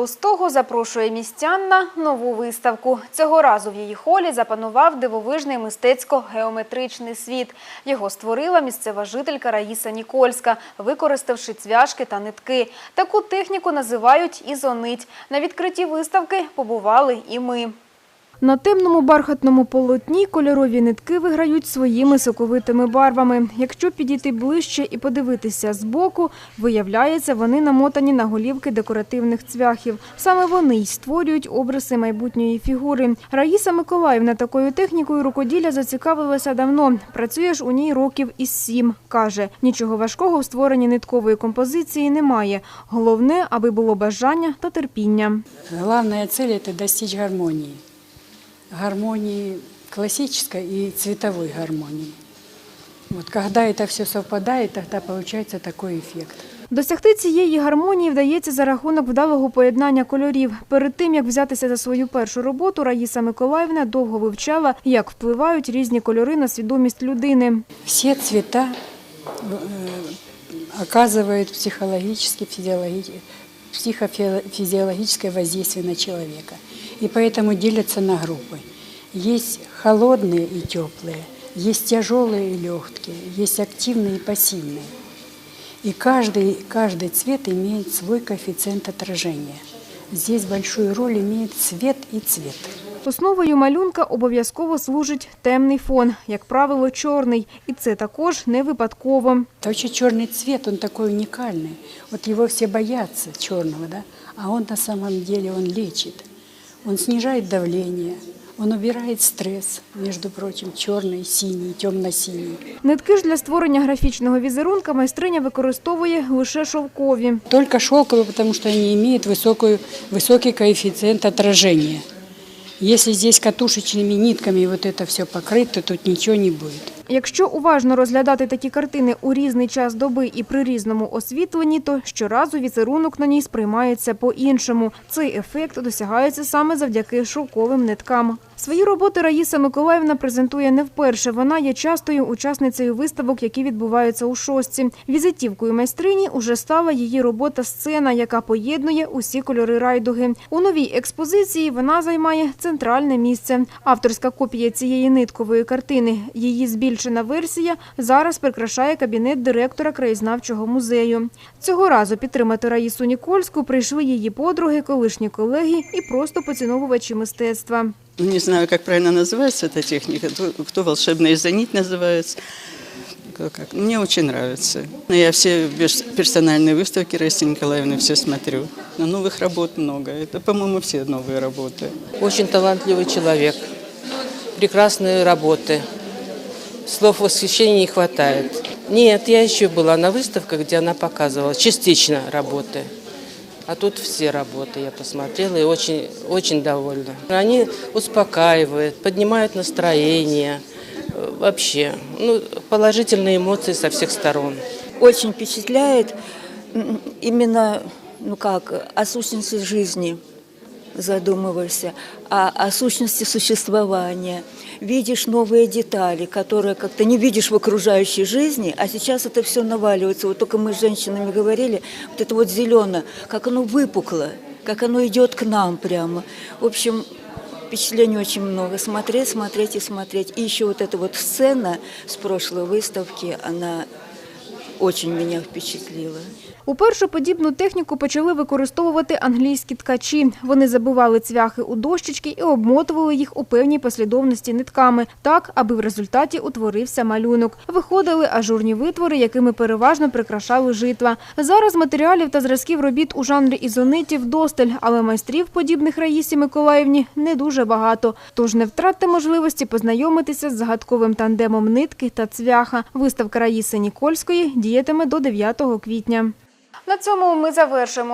Устого запрошує містян на нову виставку. Цього разу в її холі запанував дивовижний мистецько-геометричний світ. Його створила місцева жителька Раїса Нікольська, використавши цвяшки та нитки. Таку техніку називають ізонить. На відкритті виставки побували і ми. На темному бархатному полотні кольорові нитки виграють своїми соковитими барвами. Якщо підійти ближче і подивитися збоку, виявляється, вони намотані на голівки декоративних цвяхів. Саме вони й створюють обриси майбутньої фігури. Раїса Миколаївна такою технікою рукоділля зацікавилася давно. Працює ж у ній років із сім. Каже, нічого важкого в створенні ниткової композиції немає. Головне, аби було бажання та терпіння. Главная цель – это достичь гармонии Гармонии классической и цветовой гармонии. Вот когда это все совпадает, тогда получается такой эффект. Досягти цієї гармонії вдається за рахунок вдалого поєднання кольорів. Перед тим, як взятися за свою першу роботу, Раїса Миколаївна довго вивчала, як впливають різні кольори на свідомість людини. Все цвета э, оказывают психологически, физиологи- психофизиологическое воздействие на человека. И поэтому делятся на группы. Есть холодные и теплые, есть тяжелые и легкие, есть активные и пассивные. И каждый, каждый цвет имеет свой коэффициент отражения. Здесь большую роль имеет цвет и цвет. Основою малюнка обов'язково служить темний фон, як правило, чорний. І це також не випадково. Вообще черный цвет, он такой уникальный. Вот его все боятся черного, да? А он на самом деле, он лечит. Он снижает давление, он убирает стресс, между прочим, черный, синий, темно-синий. Нитки ж для створення графічного візерунка майстриня використовує лише шовкові. Только шелковые, потому что они имеют высокую, высокий коэффициент отражения. Если здесь катушечными нитками вот это все покрыто, тут ничего не будет. Якщо уважно розглядати такі картини у різний час доби і при різному освітленні, то щоразу візерунок на ній сприймається по-іншому. Цей ефект досягається саме завдяки шовковим ниткам. Свої роботи Раїса Миколаївна презентує не вперше. Вона є частою учасницею виставок, які відбуваються у шостці. Візитівкою майстрині уже стала її робота сцена, яка поєднує усі кольори райдуги. У новій експозиції вона займає центральне місце. Авторська копія цієї ниткової картини, її збільшена версія, зараз прикрашає кабінет директора краєзнавчого музею. Цього разу підтримати Раїсу Нікольську прийшли її подруги, колишні колеги і просто поціновувачі мистецтва. Ну, Не знаю, как правильно называется эта техника, кто, волшебная изонить называется. как. Мне очень нравится. Я все персональные выставки Раисы Николаевны все смотрю. Но новых работ много. Это, по-моему, все новые работы. Очень талантливый человек, прекрасные работы. Слов восхищения не хватает. Нет, я еще была на выставках, где она показывала частично работы. А тут все работы я посмотрела и очень, очень довольна. Они успокаивают, поднимают настроение. Э, Вообще, ну, положительные эмоции со всех сторон. очень впечатляет м, именно, ну как, о сущности жизни задумываешься, о, о сущности существования. Видишь новые детали, которые как-то не видишь в окружающей жизни, а сейчас это все наваливается. Вот только мы с женщинами говорили, вот это вот зеленое, как оно выпукло, как оно идет к нам прямо. В общем, Впечатлений очень много. Смотреть, смотреть и смотреть. И еще вот эта вот сцена с прошлой выставки, она очень меня впечатлила. Уперше подібну техніку почали використовувати англійські ткачі. Вони забивали цвяхи у дощечки і обмотували їх у певній послідовності нитками, так, аби в результаті утворився малюнок. Виходили ажурні витвори, якими переважно прикрашали житла. Зараз матеріалів та зразків робіт у жанрі ізонитів досталь, але майстрів, подібних Раїсі Миколаївні, не дуже багато. Тож не втратьте можливості познайомитися з загадковим тандемом нитки та цвяха. Виставка Раїси Нікольської діятиме до 9 квітня. На цьому ми завершимо.